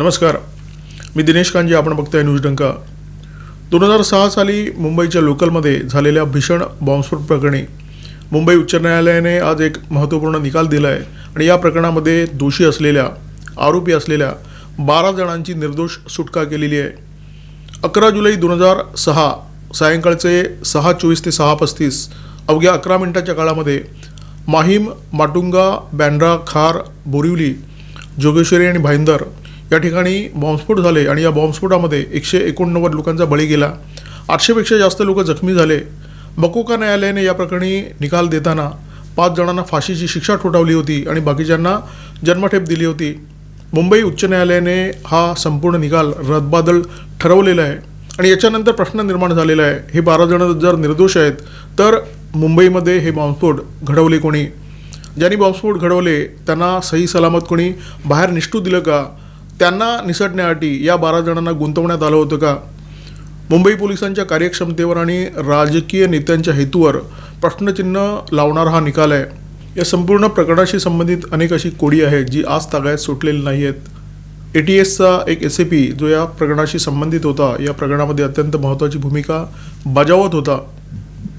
नमस्कार. मी दिनेश कांजे आपण बघताय न्यूज डंका. दोन हजार सहा साली मुंबईच्या लोकलमध्ये झालेल्या भीषण बॉम्बस्फोट प्रकरणी मुंबई उच्च न्यायालयाने आज एक महत्त्वपूर्ण निकाल दिला आहे आणि या प्रकरणामध्ये दोषी असलेल्या आरोपी असलेल्या बारा जणांची निर्दोष सुटका केलेली आहे. अकरा जुलै दोन हजार सहा सायंकाळचे सहा चोवीस ते सहा पस्तीस अवघ्या अकरा मिनिटाच्या काळामध्ये माहीम माटुंगा बँड्रा खार बोरिवली जोगेश्वरी आणि भाईंदर या ठिकाणी बॉम्बस्फोट झाले आणि या बॉम्बस्फोटामध्ये एकशे एकोणनव्वद लोकांचा बळी गेला. आठशेपेक्षा जास्त लोक जखमी झाले. बकोका न्यायालयाने या प्रकरणी निकाल देताना पाच जणांना फाशीची शिक्षा ठोठावली होती आणि बाकीच्यांना जन्मठेप दिली होती. मुंबई उच्च न्यायालयाने हा संपूर्ण निकाल रदबादल ठरवलेला आहे आणि याच्यानंतर प्रश्न निर्माण झालेला आहे. हे बारा जण जर निर्दोष आहेत तर मुंबईमध्ये हे बॉम्बस्फोट घडवले कोणी? ज्यांनी बॉम्बस्फोट घडवले त्यांना सही सलामत कोणी? बाहेर निष्ठू दिलं का? त्यांना निसटण्यासाठी या बारा जणांना गुंतवण्यात आलं होतं का? मुंबई पोलिसांच्या कार्यक्षमतेवर आणि राजकीय नेत्यांच्या हेतूवर प्रश्नचिन्ह लावणारा हा निकाल आहे. या संपूर्ण प्रकरणाशी संबंधित अनेक अशी कोडी आहेत जी आज तागायत सुटलेली नाही आहेत ए टी एसचा एक एस ए पी जो या प्रकरणाशी संबंधित होता या प्रकरणामध्ये अत्यंत महत्त्वाची भूमिका बजावत होता.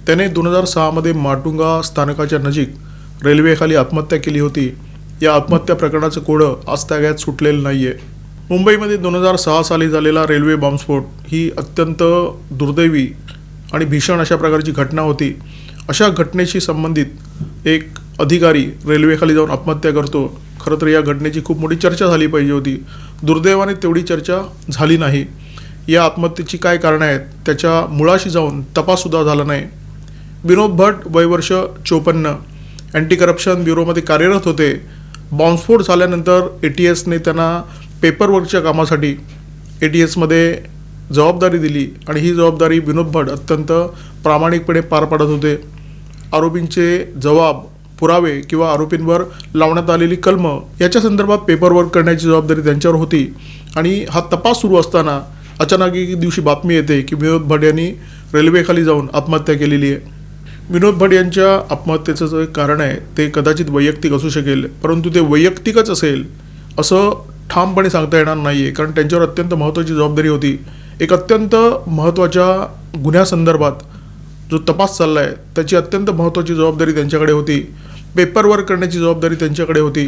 त्याने दोन हजार सहामध्ये माटुंगा स्थानकाच्या नजीक रेल्वेखाली आत्महत्या केली होती. या आत्महत्या प्रकरणाचं कोडं आज सुटलेलं नाही आहे मुंबईमध्ये दोन हजार सहा साली झालेला रेल्वे बॉम्बस्फोट ही अत्यंत दुर्दैवी आणि भीषण अशा प्रकारची घटना होती. अशा घटनेशी संबंधित एक अधिकारी रेल्वेखाली जाऊन आत्महत्या करतो. खरं तर या घटनेची खूप मोठी चर्चा झाली पाहिजे होती. दुर्दैवाने तेवढी चर्चा झाली नाही. या आत्महत्येची काय कारणं आहेत त्याच्या मुळाशी जाऊन तपाससुद्धा झाला नाही. विनोद भट वयवर्ष चोपन्न अँटी करप्शन ब्युरोमध्ये कार्यरत होते. बॉम्बस्फोट झाल्यानंतर ए टी एसने त्यांना पेपरवर्कच्या कामासाठी ए टी एसमध्ये जबाबदारी दिली आणि ही जबाबदारी विनोद भट अत्यंत प्रामाणिकपणे पार पाडत होते. आरोपींचे जबाब पुरावे किंवा आरोपींवर लावण्यात आलेली कलम याच्या संदर्भात पेपरवर्क करण्याची जबाबदारी त्यांच्यावर होती आणि हा तपास सुरू असताना अचानक एक दिवशी बातमी येते की विनोद भट यांनी रेल्वेखाली जाऊन आत्महत्या केलेली आहे. विनोद भट यांच्या आत्महत्येचं जे कारण आहे ते कदाचित वैयक्तिक असू शकेल परंतु ते वैयक्तिकच असेल असं ठामपणे सांगता येणार नाही आहे कारण त्यांच्यावर अत्यंत महत्त्वाची जबाबदारी होती. एक अत्यंत महत्त्वाच्या गुन्ह्यासंदर्भात जो तपास चालला आहे त्याची अत्यंत महत्त्वाची जबाबदारी त्यांच्याकडे होती. पेपरवर्क करण्याची जबाबदारी त्यांच्याकडे होती.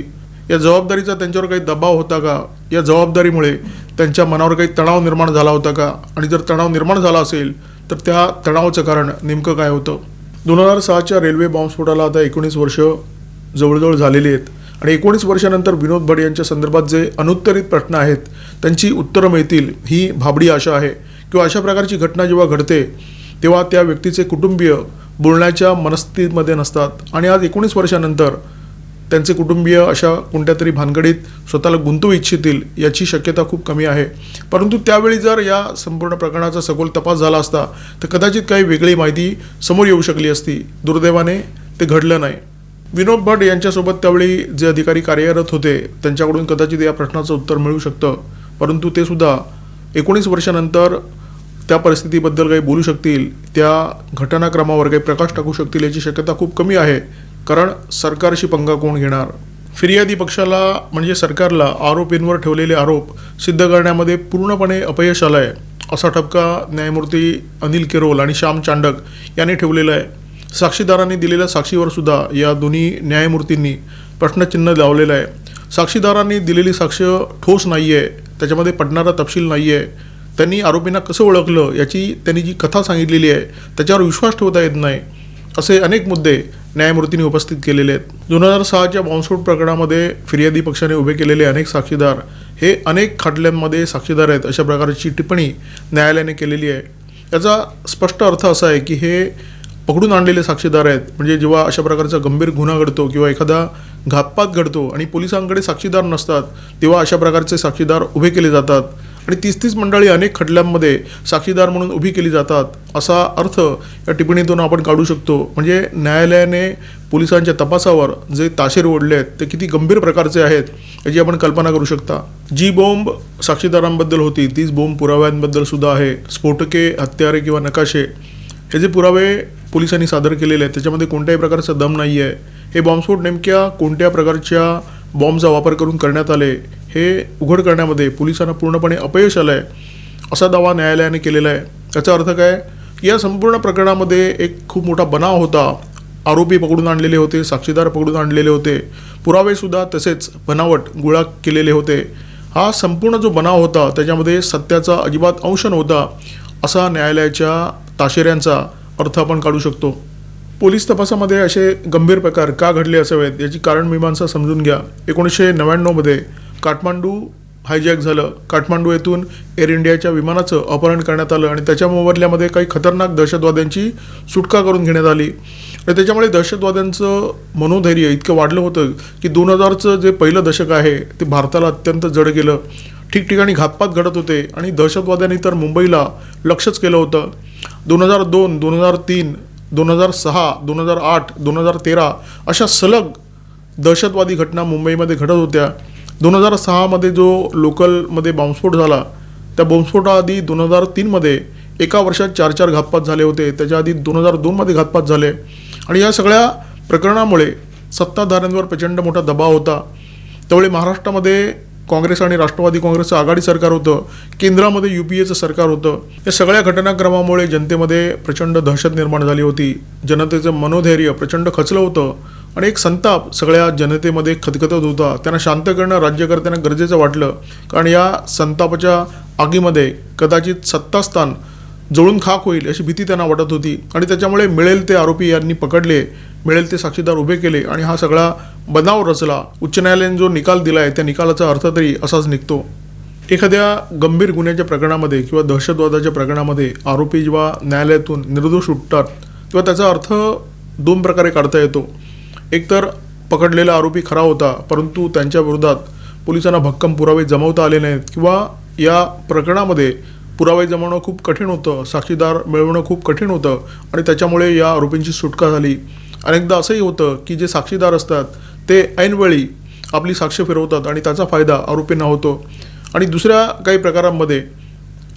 या जबाबदारीचा त्यांच्यावर काही दबाव होता का? या जबाबदारीमुळे त्यांच्या मनावर काही तणाव निर्माण झाला होता का? आणि जर तणाव निर्माण झाला असेल तर त्या तणावाचं कारण नेमकं काय होतं? दोन हजार सहाच्या रेल्वे बॉम्बस्फोटाला आता एकोणीस वर्ष जवळजवळ झालेली आहेत. आणि एकोणीस वर्षानंतर विनोद भट यांच्या संदर्भात जे अनुत्तरित प्रश्न आहेत त्यांची उत्तरं मिळतील ही भाबडी आशा आहे. किंवा अशा प्रकारची घटना जेव्हा घडते तेव्हा त्या व्यक्तीचे कुटुंबीय बोलण्याच्या मनस्थितीमध्ये नसतात. आणि आज एकोणीस वर्षानंतर त्यांचे कुटुंबीय अशा कोणत्या तरी भानगडीत स्वतःला गुंतवू इच्छितील याची शक्यता खूप कमी आहे. परंतु त्यावेळी जर या संपूर्ण प्रकरणाचा सखोल तपास झाला असता तर कदाचित काही वेगळी माहिती समोर येऊ शकली असती. दुर्दैवाने ते घडलं नाही. विनोद भट यांच्यासोबत त्यावेळी जे अधिकारी कार्यरत होते त्यांच्याकडून कदाचित या प्रश्नाचं उत्तर मिळू शकतं. परंतु ते सुद्धा एकोणीस वर्षानंतर त्या परिस्थितीबद्दल काही बोलू शकतील त्या घटनाक्रमावर काही प्रकाश टाकू शकतील याची शक्यता खूप कमी आहे. कारण सरकारशी पंगा कोण घेणार? फिर्यादी पक्षाला म्हणजे सरकारला आरोपींवर ठेवलेले आरोप सिद्ध करण्यामध्ये पूर्णपणे अपयश आलं आहे असा ठपका न्यायमूर्ती अनिल केरोल आणि श्याम चांडक यांनी ठेवलेला आहे. साक्षीदारांनी दिलेल्या साक्षीवर सुद्धा या दोन्ही न्यायमूर्तींनी प्रश्नचिन्ह लावलेलं आहे. साक्षीदारांनी दिलेली साक्ष ठोस नाही आहे त्याच्यामध्ये पडणारा तपशील नाही आहे त्यांनी आरोपींना कसं ओळखलं याची त्यांनी जी कथा सांगितलेली आहे त्याच्यावर विश्वास ठेवता येत नाही. असे अनेक मुद्दे न्यायमूर्तींनी उपस्थित केलेले आहेत. दोन हजार सहाच्या बॉम्बस्फोट प्रकरणामध्ये फिर्यादी पक्षाने उभे केलेले अनेक साक्षीदार हे अनेक खटल्यांमध्ये साक्षीदार आहेत अशा प्रकारची टिप्पणी न्यायालयाने केलेली आहे. याचा स्पष्ट अर्थ असा आहे की हे पकडून आणलेले साक्षीदार आहेत. म्हणजे जेव्हा अशा प्रकारचा गंभीर गुन्हा घडतो किंवा एखादा घातपात घडतो आणि पोलिसांकडे साक्षीदार नसतात तेव्हा अशा प्रकारचे साक्षीदार उभे केले जातात. आणि तीस तीस मंडळी अनेक खटल्यांमध्ये साक्षीदार म्हणून उभी केली जातात. असा अर्थ या टिप्पणीतून आपण काढू शकतो. म्हणजे न्यायालयाने पोलिसांच्या तपासावर जे ताशेर ओढले आहेत ते किती गंभीर प्रकारचे आहेत याची आपण कल्पना करू शकता. जी बॉम्ब साक्षीदारांबद्दल होती तीच बॉम्ब पुराव्यांबद्दल सुद्धा आहे. स्फोटके हत्यारे किंवा नकाशे हे जे पुरावे पोलिसांनी सादर केलेले आहेत त्याच्यामध्ये कोणत्याही प्रकारचा दम नाही आहे हे बॉम्बस्फोट नेमक्या कोणत्या प्रकारच्या बॉम्बचा वापर करून करण्यात आले हे उघड करण्यामध्ये पोलिसांना पूर्णपणे अपयश आलं आहे असा दावा न्यायालयाने केलेला आहे. याचा अर्थ काय? या संपूर्ण प्रकरणामध्ये एक खूप मोठा बनाव होता. आरोपी पकडून आणलेले होते साक्षीदार पकडून आणलेले होते. पुरावेसुद्धा तसेच बनावट गोळा केलेले होते. हा संपूर्ण जो बनाव होता त्याच्यामध्ये सत्याचा अजिबात अंश नव्हता असा न्यायालयाच्या ताशेऱ्यांचा अर्थ आपण काढू शकतो. पोलीस तपासामध्ये असे गंभीर प्रकार का घडले असावेत? याची कारणमीमांसा समजून घ्या. एकोणीसशे नव्याण्णवमध्ये काठमांडू हायजॅक झालं. काठमांडू येथून एअर इंडियाच्या विमानाचं अपहरण करण्यात आलं आणि त्याच्या मोबदल्यामध्ये काही खतरनाक दहशतवाद्यांची सुटका करून घेण्यात आली. आणि त्याच्यामुळे दहशतवाद्यांचं मनोधैर्य इतकं वाढलं होतं की दोन हजारचं जे पहिलं दशक आहे ते भारताला अत्यंत जड गेलं. ठिकठिकाणी घातपात घडत होते आणि दहशतवाद्यांनी तर मुंबईला लक्षच केलं होतं. दोन हजार दोन दोन हजार तीन दोन हजार सहा दोन हजार आठ दोन हजार तेरा अशा सलग दहशतवादी घटना मुंबईमध्ये घडत होत्या. दोन हजार सहामध्ये जो लोकलमध्ये बॉम्बस्फोट झाला त्या बॉम्बस्फोटाआधी दोन हजार तीनमध्ये एका वर्षात चार चार घातपात झाले होते. त्याच्या आधी दोन हजार दोनमध्ये घातपात झाले. आणि या सगळ्या प्रकरणामुळे सत्ताधाऱ्यांवर प्रचंड मोठा दबाव होता. त्यावेळी महाराष्ट्रामध्ये काँग्रेस आणि राष्ट्रवादी काँग्रेसचं आघाडी सरकार होतं. केंद्रामध्ये यू पी एचं सरकार होतं. या सगळ्या घटनाक्रमामुळे जनतेमध्ये प्रचंड दहशत निर्माण झाली होती. जनतेचं मनोधैर्य प्रचंड खचलं होतं. आणि एक संताप सगळ्या जनतेमध्ये खतखतत होता. त्यांना शांत करणं राज्यकर्त्यांना गरजेचं वाटलं. कारण या संतापाच्या आगीमध्ये कदाचित सत्तास्थान जळून खाक होईल अशी भीती त्यांना वाटत होती. आणि त्याच्यामुळे मिळेल ते आरोपी यांनी पकडले. मिळेल ते साक्षीदार उभे केले. आणि हा सगळा बनाव रचला. उच्च न्यायालयाने जो निकाल दिला आहे त्या निकालाचा अर्थ तरी असाच निघतो. एखाद्या गंभीर गुन्ह्याच्या प्रकरणामध्ये किंवा दहशतवादाच्या प्रकरणामध्ये आरोपी जेव्हा न्यायालयातून निर्दोष उठतात तेव्हा त्याचा अर्थ दोन प्रकारे काढता येतो. एकतर पकडलेला आरोपी खरा होता परंतु त्यांच्या विरोधात पोलिसांना भक्कम पुरावे जमवता आले नाहीत किंवा या प्रकरणामध्ये पुरावे जमवणं खूप कठीण होतं साक्षीदार मिळवणं खूप कठीण होतं आणि त्याच्यामुळे या आरोपींची सुटका झाली. अनेकदा असंही होतं की जे साक्षीदार असतात ते ऐनवेळी आपली साक्ष फिरवतात आणि त्याचा फायदा आरोपींना होतो. आणि दुसऱ्या काही प्रकारांमध्ये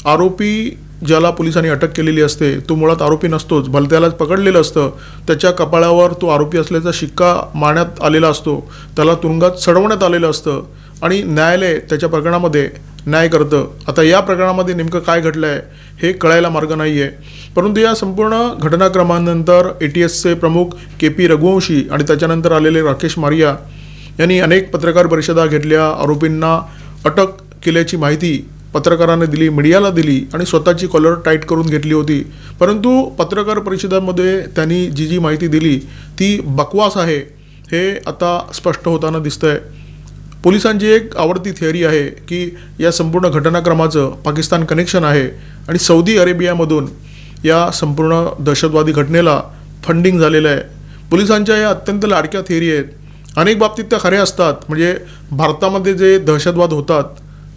आरोपी ज्याला पोलिसांनी अटक केलेली असते तो मुळात आरोपी नसतोच. भलत्यालाच त्याला पकडलेलं असतं. त्याच्या कपाळावर तो आरोपी असल्याचा शिक्का मारण्यात आलेला असतो. त्याला तुरुंगात चढवण्यात आलेलं असतं. आणि न्यायालय त्याच्या प्रकरणामध्ये न्याय करतं. आता या प्रकरणामध्ये नेमकं काय घडलं आहे हे कळायला मार्ग नाही आहे परंतु या संपूर्ण घटनाक्रमानंतर ए टी एसचे प्रमुख के पी रघुवंशी आणि त्याच्यानंतर आलेले राकेश मारिया यांनी अनेक पत्रकार परिषदा घेतल्या. आरोपींना अटक केल्याची माहिती पत्रकारांनी दिली मीडियाला दिली आणि स्वतःची कॉलर टाईट करून घेतली होती. परंतु पत्रकार परिषदांमध्ये त्यांनी जी जी माहिती दिली ती बकवास आहे हे आता स्पष्ट होताना दिसतंय. पोलिसांची एक आवडती थिअरी आहे की या संपूर्ण घटनाक्रमाचं पाकिस्तान कनेक्शन आहे आणि सौदी अरेबियामधून या संपूर्ण दहशतवादी घटनेला फंडिंग झालेलं आहे. पोलिसांच्या या अत्यंत लाडक्या थिअरी आहेत. अनेक बाबतीत त्या खऱ्या असतात म्हणजे भारतामध्ये जे दहशतवाद होतात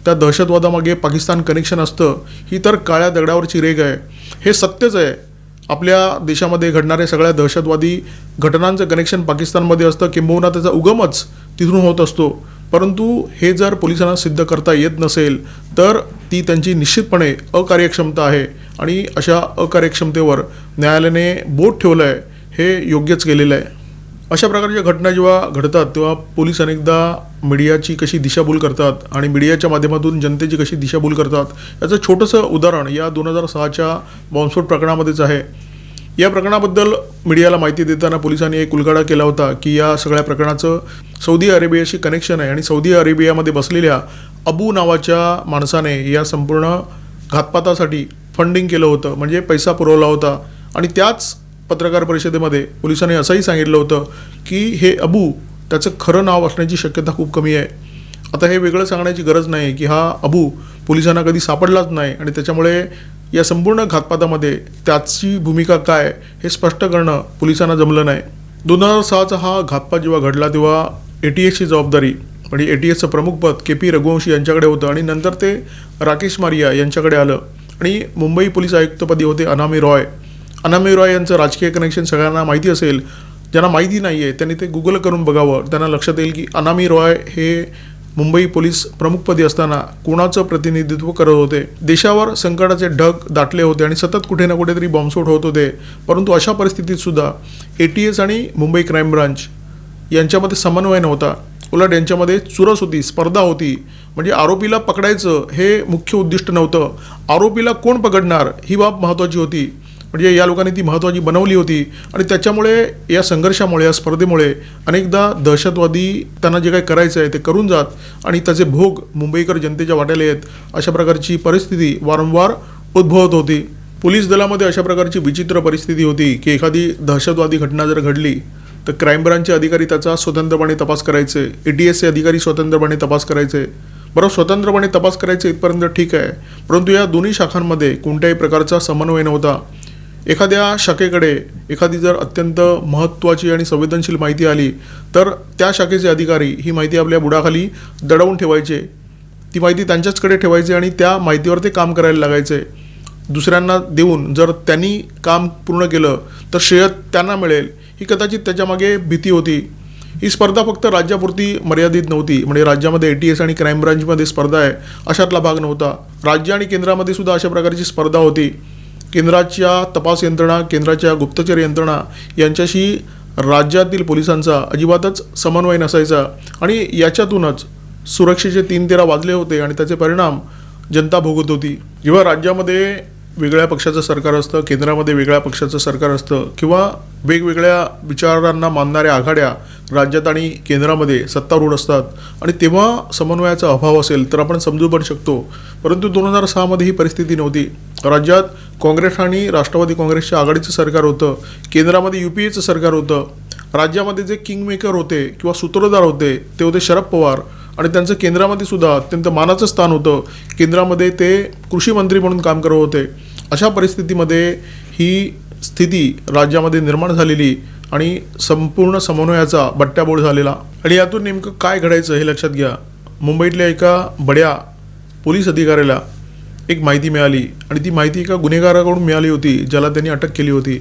त्या दहशतवादामागे पाकिस्तान कनेक्शन असतं ही तर काळ्या दगडावरची रेग आहे. हे सत्यच आहे. आपल्या देशामध्ये घडणाऱ्या सगळ्या दहशतवादी घटनांचं कनेक्शन पाकिस्तानमध्ये असतं किंबहुना त्याचा उगमच तिथून होत असतो. परंतु हे जर पोलिसांना सिद्ध करता येत नसेल तर ती त्यांची निश्चितपणे अकार्यक्षमता आहे. आणि अशा अकार्यक्षमतेवर न्यायालयाने बोट ठेवलं आहे हे योग्यच केलेलं आहे. अशा प्रकारच्या घटना जेव्हा घडतात तेव्हा पोलीस अनेकदा मीडियाची कशी दिशाभूल करतात आणि मीडियाच्या माध्यमातून जनतेची कशी दिशाभूल करतात याचं छोटंसं उदाहरण या दोन हजार सहाच्या बॉम्बस्फोट प्रकरणामध्येच आहे. या प्रकरणाबद्दल मीडियाला माहिती देताना पोलिसांनी एक उलगाडा केला होता की या सगळ्या प्रकरणाचं सौदी अरेबियाशी कनेक्शन आहे आणि सौदी अरेबियामध्ये बसलेल्या अबू नावाच्या माणसाने या संपूर्ण घातपातासाठी फंडिंग केलं होतं म्हणजे पैसा पुरवला होता. आणि त्याच पत्रकार परिषदेमध्ये पोलिसांनी असंही सांगितलं होतं की हे अबू त्याचं खरं नाव असण्याची शक्यता खूप कमी आहे. आता हे वेगळं सांगण्याची गरज नाही की हा अबू पोलिसांना कधी सापडलाच नाही आणि त्याच्यामुळे या संपूर्ण घातपातामध्ये त्याची भूमिका काय हे स्पष्ट करणं पोलिसांना जमलं नाही. दोन हजार सहाचा हा घातपात जेव्हा घडला तेव्हा ए टी एसची जबाबदारी म्हणजे ए टी एसचं प्रमुखपद के पी रघुवंशी यांच्याकडे होतं आणि नंतर ते राकेश मारिया यांच्याकडे आलं. आणि मुंबई पोलीस आयुक्तपदी होते अनामी रॉय. अनामी रॉय यांचं राजकीय कनेक्शन सगळ्यांना माहिती असेल. ज्यांना माहिती नाही आहे त्यांनी ते गुगल करून बघावं. त्यांना लक्षात येईल की अनामी रॉय हे मुंबई पोलीस प्रमुखपदी असताना कोणाचं प्रतिनिधित्व करत होते. देशावर संकटाचे ढग दाटले होते आणि सतत कुठे ना कुठेतरी बॉम्बस्फोट होत होते. परंतु अशा परिस्थितीत सुद्धा ए टी एस आणि मुंबई क्राईम ब्रांच यांच्यामध्ये समन्वय नव्हता. उलट यांच्यामध्ये चुरस होती स्पर्धा होती. म्हणजे आरोपीला पकडायचं हे मुख्य उद्दिष्ट नव्हतं. आरोपीला कोण पकडणार ही बाब महत्त्वाची होती. म्हणजे या लोकांनी ती महत्त्वाची बनवली होती. आणि त्याच्यामुळे या संघर्षामुळे या स्पर्धेमुळे अनेकदा दहशतवादी त्यांना जे काही करायचं आहे ते करून जात आणि त्याचे भोग मुंबईकर जनतेच्या वाट्याला येत. अशा प्रकारची परिस्थिती वारंवार उद्भवत होती. पोलीस दलामध्ये अशा प्रकारची विचित्र परिस्थिती होती की एखादी दहशतवादी घटना जर घडली तर क्राईम ब्रांचचे अधिकारी त्याचा स्वतंत्रपणे तपास करायचे ए टी एसचे अधिकारी स्वतंत्रपणे तपास करायचे. बरं स्वतंत्रपणे तपास करायचे इथपर्यंत ठीक आहे. परंतु या दोन्ही शाखांमध्ये कोणत्याही प्रकारचा समन्वय नव्हता. एखाद्या शाखेकडे एखादी जर अत्यंत महत्त्वाची आणि संवेदनशील माहिती आली तर त्या शाखेचे अधिकारी ही माहिती आपल्या बुडाखाली दडवून ठेवायचे. ती माहिती त्यांच्याचकडे ठेवायची आणि त्या माहितीवर ते काम करायला लागायचे. दुसऱ्यांना देऊन जर त्यांनी काम पूर्ण केलं तर श्रेय त्यांना मिळेल. ही कदाचित त्याच्यामागे भीती होती. ही स्पर्धा फक्त राज्यापुरती मर्यादित नव्हती म्हणजे राज्यामध्ये ए टी एस आणि क्राईम ब्रांचमध्ये स्पर्धा आहे अशातला भाग नव्हता. राज्य आणि केंद्रामध्ये सुद्धा अशा प्रकारची स्पर्धा होती. केंद्राच्या तपास यंत्रणा केंद्राच्या गुप्तचर यंत्रणा यांच्याशी राज्यातील पोलिसांचा अजिबातच समन्वय नसायचा आणि याच्यातूनच सुरक्षेचे तीन तेरा वाजले होते आणि त्याचे परिणाम जनता भोगत होती. जेव्हा राज्यामध्ये वेगळ्या पक्षाचं सरकार असतं केंद्रामध्ये वेगळ्या पक्षाचं सरकार असतं किंवा वेगवेगळ्या विचारांना मानणाऱ्या आघाड्या राज्यात आणि केंद्रामध्ये सत्तारूढ असतात आणि तेव्हा समन्वयाचा अभाव असेल तर आपण समजू पण शकतो. परंतु दोन हजार सहामध्ये ही परिस्थिती नव्हती. राज्यात काँग्रेस आणि राष्ट्रवादी काँग्रेसच्या आघाडीचं सरकार होतं केंद्रामध्ये यू पी एचं सरकार होतं राज्यामध्ये जे किंगमेकर होते किंवा सूत्रधार होते ते होते शरद पवार. आणि त्यांचं केंद्रामध्ये सुद्धा अत्यंत मानाचं स्थान होतं. केंद्रामध्ये ते कृषी मंत्री म्हणून काम करत होते. अशा परिस्थितीमध्ये ही स्थिती राज्यामध्ये निर्माण झालेली आणि संपूर्ण समन्वयाचा बट्ट्याबोळ झालेला. आणि यातून नेमकं काय घडायचं हे लक्षात घ्या. मुंबईतल्या एका बड्या पोलीस अधिकाऱ्याला एक माहिती मिळाली आणि ती माहिती एका गुन्हेगाराकडून मिळाली होती ज्याला त्यांनी अटक केली होती.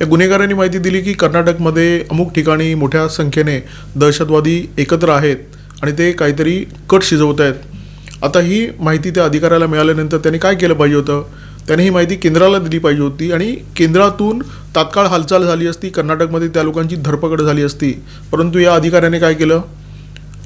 या गुन्हेगारांनी माहिती दिली की कर्नाटकमध्ये अमुक ठिकाणी मोठ्या संख्येने दहशतवादी एकत्र आहेत आणि ते काहीतरी कट शिजवत आहेत आता ही माहिती त्या अधिकाऱ्याला मिळाल्यानंतर त्याने काय केलं पाहिजे होतं? त्याने ही माहिती केंद्राला दिली पाहिजे होती आणि केंद्रातून तात्काळ हालचाल झाली असती कर्नाटकमध्ये त्या लोकांची धरपकड झाली असती. परंतु या अधिकाऱ्याने काय केलं?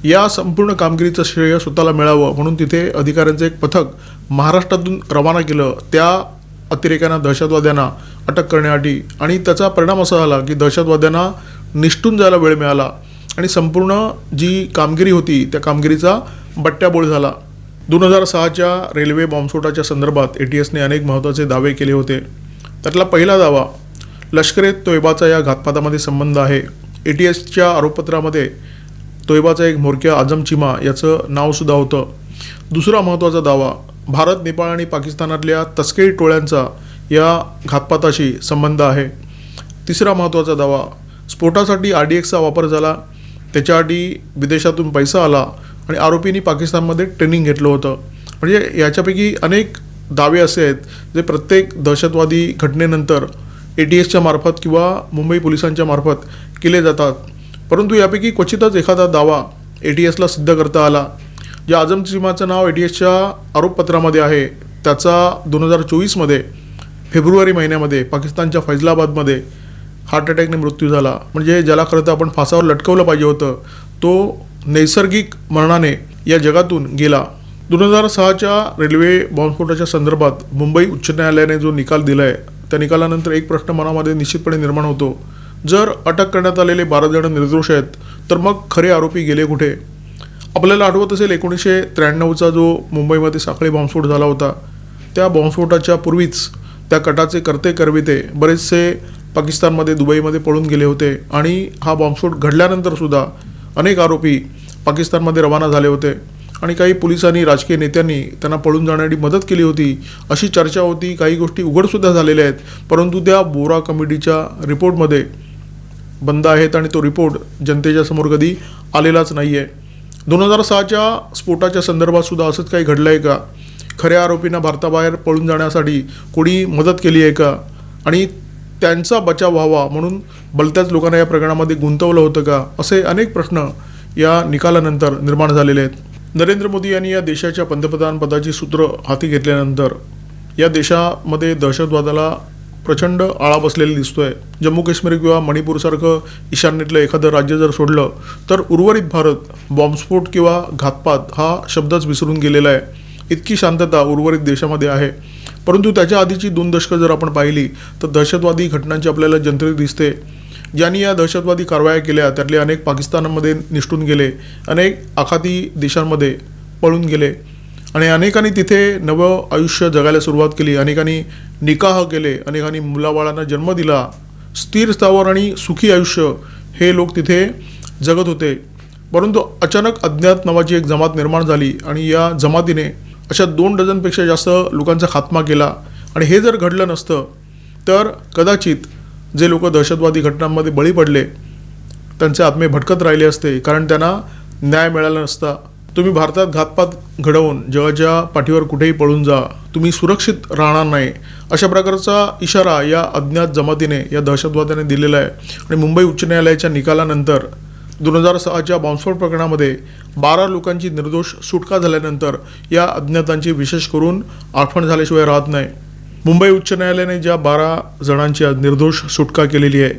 या संपूर्ण कामगिरीचं श्रेय स्वतःला मिळावं म्हणून तिथे अधिकाऱ्यांचं एक पथक महाराष्ट्रातून रवाना केलं. त्या अतिरेक्यांना दहशतवाद्यांना अटक करण्यासाठी. आणि त्याचा परिणाम असा झाला की दहशतवाद्यांना निष्ठून जायला वेळ मिळाला आणि संपूर्ण जी कामगिरी होती त्या कामगिरीचा बट्ट्याबोळ झाला. दोन हजार सहाच्या रेल्वे बॉम्बस्फोटाच्या संदर्भात ए टी एसने अनेक महत्त्वाचे दावे केले होते. त्यातला पहिला दावा लष्कर ए तोयबाचा या घातपातामध्ये संबंध आहे. ए टी एसच्या आरोपपत्रामध्ये तोयबाचा एक म्होरक्या आजम चिमा याचं नावसुद्धा होतं. दुसरा महत्त्वाचा दावा भारत नेपाळ आणि पाकिस्तानातल्या तस्करी टोळ्यांचा या घातपाताशी संबंध आहे. तिसरा महत्त्वाचा दावा स्फोटासाठी आर डी एक्सचा वापर झाला. त्याच्यासाठी विदेशातून पैसा आला. आणि आरोपींनी पाकिस्तानमध्ये ट्रेनिंग घेतलं होतं. म्हणजे याच्यापैकी अनेक दावे असे आहेत जे प्रत्येक दहशतवादी घटनेनंतर ए टी एसच्या मार्फत किंवा मुंबई पोलिसांच्या मार्फत केले जातात. परंतु यापैकी क्वचितच एखादा दावा ए टी एसला सिद्ध करता आला. जे आझम चिमाचं नाव ए टी एसच्या आरोपपत्रामध्ये आहे त्याचा दोन हजार चोवीसमध्ये फेब्रुवारी महिन्यामध्ये पाकिस्तानच्या फैजलाबादमध्ये हार्ट अटॅकने मृत्यू झाला. म्हणजे ज्याला खरं तर आपण फासावर लटकवलं पाहिजे होतं तो नैसर्गिक मरणाने या जगातून गेला. दोन हजार सहाच्या रेल्वे बॉम्बस्फोटाच्या संदर्भात मुंबई उच्च न्यायालयाने जो निकाल दिला आहे त्या निकालानंतर एक प्रश्न मनामध्ये निश्चितपणे निर्माण होतो. जर अटक करण्यात आलेले बारा जण निर्दोष आहेत तर मग खरे आरोपी गेले कुठे? आपल्याला आठवत असेल एकोणीसशे त्र्याण्णवचा जो मुंबईमध्ये साखळी बॉम्बस्फोट झाला होता. त्या बॉम्बस्फोटाच्या पूर्वीच त्या कटाचे कर्ते करविते बरेचसे पाकिस्तानमध्ये दुबईमध्ये पळून गेले होते आणि हा बॉम्बस्फोट घडल्यानंतर सुद्धा अनेक आरोपी पाकिस्तानमध्ये रवाना झाले होते. आणि काही पोलिसांनी राजकीय नेत्यांनी त्यांना पळून जाण्यासाठी मदत केली होती. अशी चर्चा होती. काही गोष्टी उघडसुद्धा झालेल्या आहेत. परंतु त्या बोरा कमिटीच्या रिपोर्टमध्ये बंद आहेत आणि तो रिपोर्ट जनतेच्या समोर कधी आलेलाच नाही आहे दोन हजार सहाच्या स्फोटाच्या संदर्भातसुद्धा असंच काही घडलं आहे का? खऱ्या आरोपींना भारताबाहेर पळून जाण्यासाठी कोणी मदत केली आहे का? आणि त्यांचा बचाव व्हावा म्हणून भलत्याच लोकांना या प्रकरणामध्ये गुंतवलं होतं का? असे अनेक प्रश्न या निकालानंतर निर्माण झालेले आहेत. नरेंद्र मोदी यांनी या देशाच्या पंतप्रधानपदाची सूत्र हाती घेतल्यानंतर या देशामध्ये दहशतवादाला प्रचंड आळा बसलेला दिसतोय. जम्मू काश्मीर किंवा मणिपूरसारखं ईशान्येतलं एखादं राज्य जर सोडलं तर उर्वरित भारत बॉम्बस्फोट किंवा घातपात हा शब्दच विसरून गेलेला आहे. इतकी शांतता उर्वरित देशामध्ये आहे. परंतु त्याच्या आधीची दोन दशकं जर आपण पाहिली तर दहशतवादी घटनांची आपल्याला जंत्री दिसते. ज्यांनी या दहशतवादी कारवाया केल्या त्यातले अनेक पाकिस्तानमध्ये निष्ठून गेले अनेक आखाती देशांमध्ये पळून गेले. आणि अनेकांनी तिथे नवं आयुष्य जगायला सुरुवात केली. अनेकांनी निकाह केले अनेकांनी मुलाबाळांना जन्म दिला. स्थिर स्थावर आणि सुखी आयुष्य हे लोक तिथे जगत होते. परंतु अचानक अज्ञात नावाची एक जमात निर्माण झाली आणि या जमातीने अशा दोन डझनपेक्षा जास्त लोकांचा खात्मा केला आणि हे जर घडलं नसतं तर कदाचित जे लोक दहशतवादी घटनांमध्ये बळी पडले त्यांचे आत्मे भटकत राहिले असते कारण त्यांना न्याय मिळाला नसता. तुम्ही भारतात घातपात घडवून जगाच्या पाठीवर कुठेही पळून जा. तुम्ही सुरक्षित राहणार नाही. अशा प्रकारचा इशारा या अज्ञात जमातीने या दहशतवाद्याने दिलेला आहे. आणि मुंबई उच्च न्यायालयाच्या निकालानंतर दोन हजार सहाच्या बॉम्बस्फोट प्रकरणामध्ये बारा लोकांची निर्दोष सुटका झाल्यानंतर या अज्ञातांची विशेष करून आठवण झाल्याशिवाय राहत नाही. मुंबई उच्च न्यायालयाने ज्या बारा जणांची निर्दोष सुटका केलेली आहे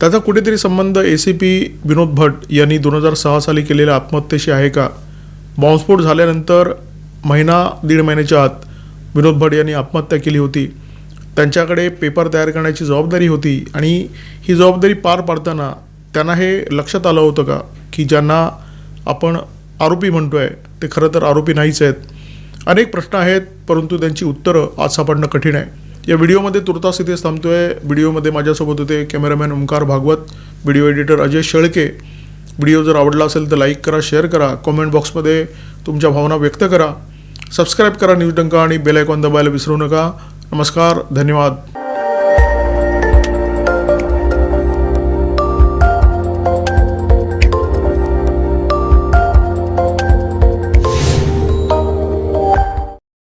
त्याचा कुठेतरी संबंध ए सी पी विनोद भट यांनी दोन हजार सहा साली केलेल्या आत्महत्येशी आहे का? बॉम्बस्फोट झाल्यानंतर महिना दीड महिन्याच्या आत विनोद भट यांनी आत्महत्या केली होती. त्यांच्याकडे पेपर तयार करण्याची जबाबदारी होती आणि ही जबाबदारी पार पाडताना त्यांना हे लक्षात आलं होतं का? की ज्यांना आपण आरोपी म्हणतो आहे ते खरं तर आरोपी नाहीच आहेत. अनेक प्रश्न आहेत परंतु त्यांची उत्तरं आज सापडणं कठीण आहे. या व्हिडिओमध्ये तुर्तास इथेच थांबतोय. व्हिडिओमध्ये माझ्यासोबत होते cameraman Omkar Bhagwat video editor Ajay Shelke. Video जर आवडला असेल तर लाईक करा शेअर करा कॉमेंट बॉक्समध्ये तुमच्या भावना व्यक्त करा. सबस्क्राईब करा न्यूज डंका आणि बेल आयकॉन दबायला विसरू नका. नमस्कार धन्यवाद.